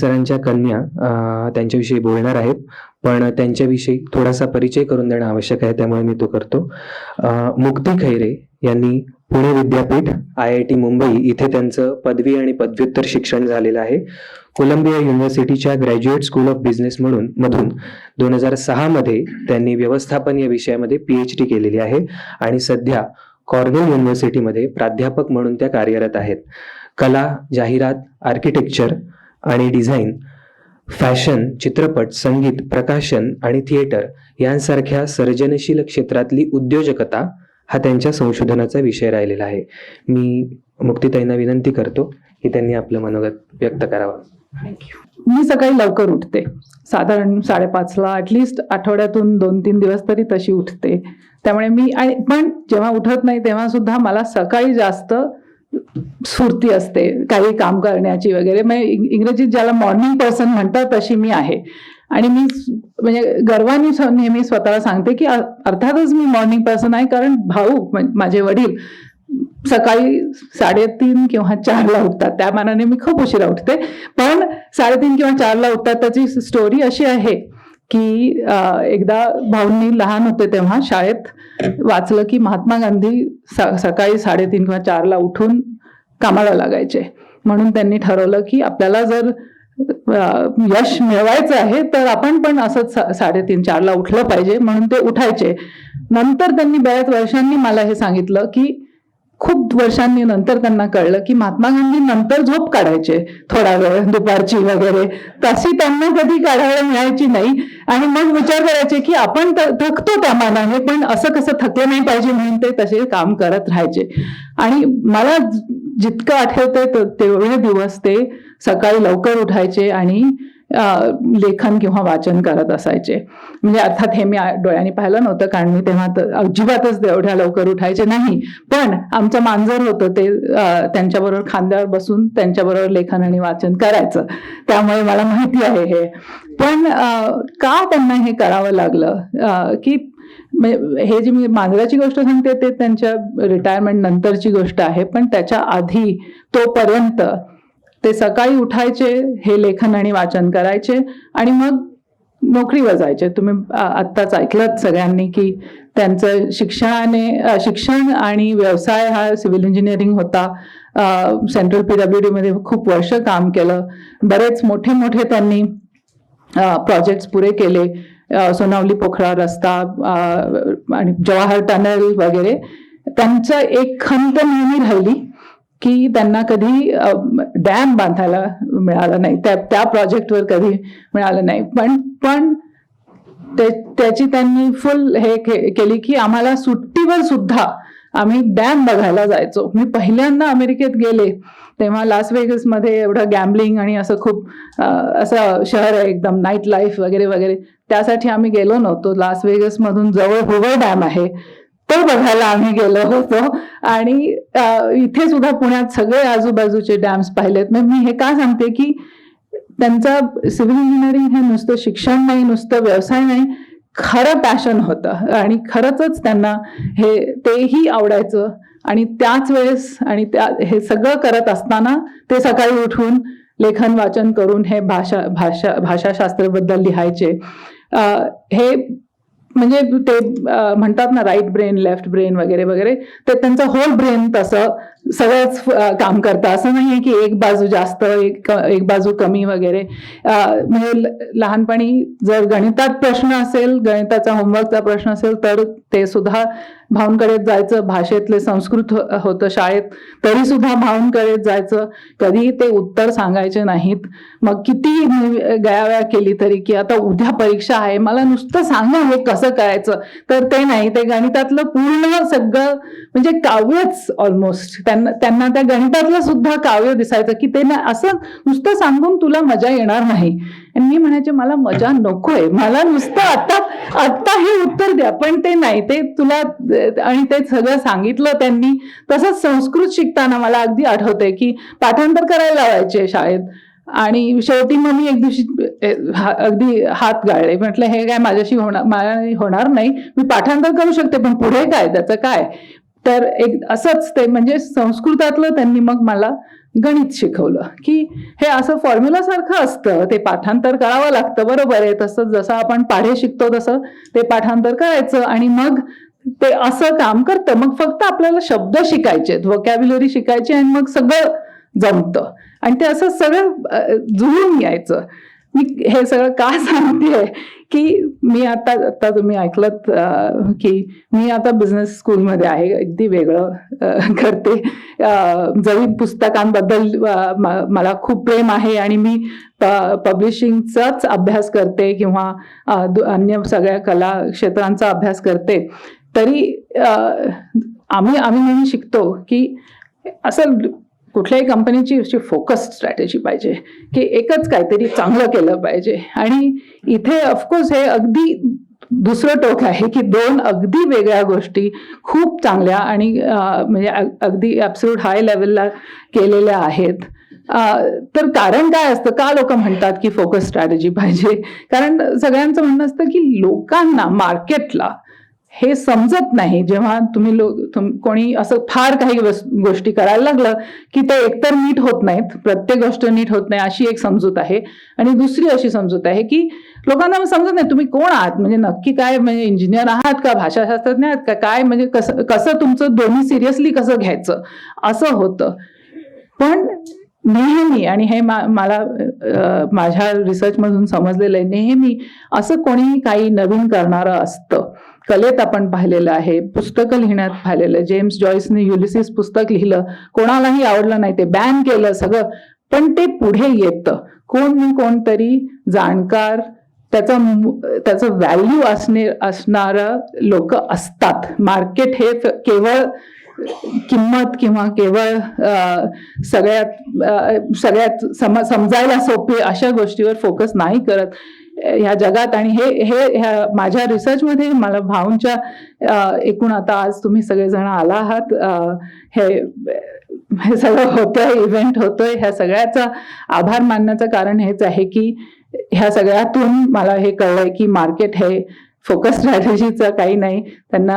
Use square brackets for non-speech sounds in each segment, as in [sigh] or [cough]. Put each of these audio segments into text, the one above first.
सरांच्या कन्या त्यांच्याविषयी बोलणार आहेत. पण त्यांच्याविषयी थोडासा परिचय करून देणं आवश्यक आहे त्यामुळे मी तो करतो. मुक्ती खैरे यांनी पुणे विद्यापीठ आय आय टी मुंबई इथे त्यांचं पदवी आणि पदव्युत्तर शिक्षण झालेलं आहे. कोलंबिया युनिव्हर्सिटीच्या ग्रॅज्युएट स्कूल ऑफ बिझनेस म्हणून मधून दोन हजार सहामध्ये त्यांनी व्यवस्थापन या विषयामध्ये पी एच डी केलेली आहे. आणि सध्या कॉर्नेल युनिव्हर्सिटीमध्ये प्राध्यापक म्हणून त्या कार्यरत आहेत. कला जाहिरात आर्किटेक्चर आणि डिझाईन फॅशन चित्रपट संगीत प्रकाशन आणि थिएटर यांसारख्या सर्जनशील क्षेत्रातली उद्योजकता हा त्यांच्या संशोधनाचा विषय राहिलेला आहे. मी मुक्तीताईंना विनंती करतो की त्यांनी आपलं मनोगत व्यक्त करावं. मी सकाळी लवकर उठते. साधारण साडेपाचला ॲटलिस्ट आठवड्यातून दोन तीन दिवस तरी तशी उठते. त्यामुळे मी आणि पण जेव्हा उठत नाही तेव्हा सुद्धा मला सकाळी जास्त स्फूर्ती असते काही काम करण्याची वगैरे. म्हणजे इंग- इंग्रजीत ज्याला मॉर्निंग पर्सन म्हणतात तशी मी आहे. आणि मी म्हणजे गर्वाने नेहमी स्वतःला सांगते की अर्थातच मी मॉर्निंग पर्सन आहे कारण भाऊ माझे वडील सकाळी साडेतीन किंवा चारला उठतात. त्या मानाने मी खूप उशिरा उठते. पण साडेतीन किंवा चारला उठतात त्याची स्टोरी अशी आहे की एकदा भाऊंनी लहान होते तेव्हा शाळेत वाचलं की महात्मा गांधी सकाळी साडेतीन किंवा चारला उठून कामाला लागायचे. म्हणून त्यांनी ठरवलं की आपल्याला जर यश मिळवायचं आहे तर आपण पण असंच साडेतीन चारला उठलं पाहिजे म्हणून ते उठायचे. नंतर त्यांनी बऱ्याच वर्षांनी मला हे सांगितलं की खूप वर्षांनी नंतर त्यांना कळलं की महात्मा गांधी नंतर झोप काढायचे थोडा वेळ दुपारची वगैरे. तशी त्यांना कधी काढायला मिळायची नाही. आणि मग विचार करायचे की आपण थकतो त्या मानाने पण असं कसं थकलं नाही पाहिजे म्हणून ते तसे काम करत राहायचे. आणि मला जितकं आठवतंय तेवढे दिवस ते सकाळी लवकर उठायचे आणि लेखन किंवा वाचन करत असायचे. म्हणजे अर्थात हे मी डोळ्यांनी पाहिलं नव्हतं कारण मी तेव्हा अजिबातच एवढ्या लवकर उठायचे नाही. पण आमचं मांजर होतं ते त्यांच्याबरोबर खांद्यावर बसून त्यांच्याबरोबर लेखन आणि वाचन करायचं. त्यामुळे मला माहिती आहे हे. पण का त्यांना हे करावं लागलं? की हे जी मी मांजराची गोष्ट सांगते ते त्यांच्या रिटायरमेंट नंतरची गोष्ट आहे. पण त्याच्या आधी तोपर्यंत ते सकाळी उठायचे हे लेखन आणि वाचन करायचे आणि मग नोकरीवर जायचे. तुम्ही आत्ताच ऐकलं सगळ्यांनी की त्यांचं शिक्षणाने शिक्षण आणि व्यवसाय हा सिव्हिल इंजिनिअरिंग होता. सेंट्रल पी डब्ल्यू डीमध्ये खूप वर्ष काम केलं. बरेच मोठे मोठे त्यांनी प्रोजेक्ट्स पुरे केले. सोनावली पोखरा रस्ता आणि जवाहर टनल वगैरे. त्यांचं एक खंत नेहमी राहिली की त्यांना कधी डॅम बांधायला मिळालं नाही. त्या त्या प्रोजेक्टवर कधी मिळालं नाही. पण पण त्याची त्यांनी फुल हे केली की आम्हाला सुट्टीवर सुद्धा आम्ही डॅम बघायला जायचो. मी पहिल्यांदा अमेरिकेत गेले तेव्हा लास वेगसमध्ये एवढं गॅम्बलिंग आणि असं खूप असं शहर आहे एकदम नाईट लाईफ वगैरे वगैरे. त्यासाठी आम्ही गेलो नव्हतो. लास वेगसमधून जवळ हुवर डॅम आहे. तो बघायला आम्ही गेलो होतो. आणि इथे सुद्धा पुण्यात सगळे आजूबाजूचे डॅम्स पाहिलेत. मग मी हे का सांगते की त्यांचं सिव्हिल इंजिनिअरिंग हे नुसतं शिक्षण नाही नुसतं व्यवसाय नाही खरं पॅशन होतं. आणि खरंच त्यांना हे तेही आवडायचं. आणि त्याच वेळेस आणि त्या हे सगळं करत असताना ते सकाळी उठून लेखन वाचन करून हे भाषा भाषा भाषाशास्त्राबद्दल लिहायचे. हे म्हणजे ते म्हणतात ना राईट ब्रेन लेफ्ट ब्रेन वगैरे वगैरे तर त्यांचं होल ब्रेन तसं सगळंच काम करतं. असं नाही आहे की एक बाजू जास्त एक एक बाजू कमी वगैरे. म्हणजे लहानपणी जर गणितात प्रश्न असेल गणिताचा होमवर्कचा प्रश्न असेल तर ते सुद्धा भाऊंकडे जायचं भाषेतले संस्कृत हो, होतं शाळेत तरी सुद्धा भाऊंकडे जायचं. कधीही ते उत्तर सांगायचे नाहीत. मग किती गयाव्या केली तरी की आता उद्या परीक्षा आहे मला नुसतं सांगा हे कसं करायचं? तर ते नाही ते गणितातलं पूर्ण सगळं म्हणजे काव्यच ऑलमोस्ट त्यांना त्यांना त्या गणितातलं सुद्धा काव्य दिसायचं की ते ना असं नुसतं सांगून तुला मजा येणार नाही. आणि मी म्हणायचे मला मजा नकोय. मला नुसतं आता आत्ता हे उत्तर द्या. पण ते नाही. ते तुला आणि ते सगळं सांगितलं त्यांनी. तसंच संस्कृत शिकताना मला अगदी आठवतंय की पाठांतर करायला लावायचे शाळेत. आणि शेवटी मग मी एक दिवशी अगदी हात गाळले. म्हटलं हे काय माझ्याशी होणार मला होणार नाही. मी पाठांतर करू शकते पण पुढे काय? त्याचं काय? तर एक असंच ते म्हणजे संस्कृतातलं त्यांनी मग मला गणित शिकवलं. की हे असं फॉर्म्युला सारखं असतं. ते पाठांतर करावं लागतं. बरोबर आहे. तसं जसं आपण पाढे शिकतो तसं ते पाठांतर करायचं. आणि मग ते असं काम करतं. मग फक्त आपल्याला शब्द शिकायचे वोकॅब्युलरी शिकायची आणि मग सगळं जमतं. आणि ते असं सगळं जुळून यायचं. मी हे सगळं का सांगतेय? की मी आता आता तुम्ही ऐकलत की मी आता बिझनेस स्कूलमध्ये आहे अगदी वेगळं करते. जरी पुस्तकांबद्दल मला खूप प्रेम आहे आणि मी पब्लिशिंगचाच अभ्यास करते किंवा अन्य सगळ्या कला क्षेत्रांचा अभ्यास करते तरी आम्ही आम्ही नेहमी शिकतो की असं कुठल्याही कंपनीची अशी फोकस स्ट्रॅटेजी पाहिजे की एकच काहीतरी चांगलं केलं पाहिजे. आणि इथे ऑफकोर्स हे अगदी दुसरं टोक आहे की दोन अगदी वेगळ्या गोष्टी खूप चांगल्या आणि म्हणजे अगदी ॲब्सल्यूट हाय लेवलला केलेल्या आहेत. तर कारण काय असतं? का लोक म्हणतात की फोकस स्ट्रॅटेजी पाहिजे? कारण सगळ्यांचं म्हणणं असतं की लोकांना मार्केटला हे समजत नाही. जेव्हा तुम्ही लोक कोणी असं फार काही गोष्टी करायला लागलं की ते एकतर नीट होत नाहीत प्रत्येक गोष्ट नीट होत नाही अशी एक समजूत आहे. आणि दुसरी अशी समजूत आहे की लोकांना समजत नाही तुम्ही कोण आहात? म्हणजे नक्की काय म्हणजे इंजिनियर आहात का भाषाशास्त्रज्ञ आहात का? काय म्हणजे कसं कसं तुमचं दोन्ही सिरियसली कसं घ्यायचं? असं होतं. पण नेहमी आणि हे मा- मला माझ्या रिसर्चमधून समजलेलं आहे नेहमी असं कोणी काही नवीन करणारं असतं. कलेत आपण पाहिलेलं आहे पुस्तकं लिहिण्यात पाहिलेलं जेम्स जॉईसने युलिसिस पुस्तक लिहिलं कोणालाही आवडलं नाही ते बॅन केलं सगळं पण ते पुढे येतं. कोण कोणतरी जाणकार त्याचा त्याचं व्हॅल्यू असणे असणारं लोक असतात. मार्केट हे केवळ किंमत किंवा केवळ सगळ्यात सगळ्यात सम समजायला सोपे अशा गोष्टीवर फोकस नाही करत. ह्या जगात आणि हे हे ह्या माझ्या रिसर्चमध्ये मला भाऊंच्या एकूण आता आज तुम्ही सगळेजण आला आहात. हे हे सगळं होतंय इव्हेंट होतोय. ह्या सगळ्याचा आभार मानण्याचं कारण हेच आहे की ह्या सगळ्यातून मला हे कळलंय की मार्केट हे फोकस स्ट्रॅटेजीचं [laughs] काही नाही. त्यांना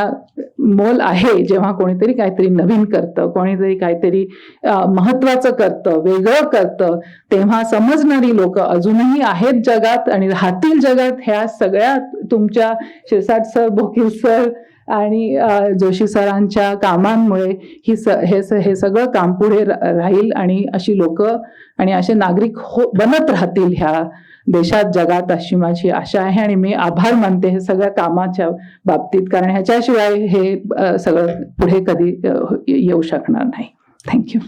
मोल आहे जेव्हा कोणीतरी काहीतरी नवीन करतं कोणीतरी काहीतरी महत्वाचं करतं वेगळं करतं तेव्हा समजणारी लोक अजूनही आहेत जगात आणि राहतील जगात ह्या सगळ्या तुमच्या शिरसाट सर बोकील सर आणि जोशी सरांच्या कामांमुळे ही स हे स हे सगळं काम पुढे राहील आणि अशी लोक आणि असे नागरिक हो बनत राहतील ह्या देशात जगात अशी माझी आशा आहे आणि मी आभार मानते हे सगळ्या कामाच्या बाबतीत. कारण ह्याच्याशिवाय हे सगळं पुढे कधी येऊ शकणार नाही. थँक्यू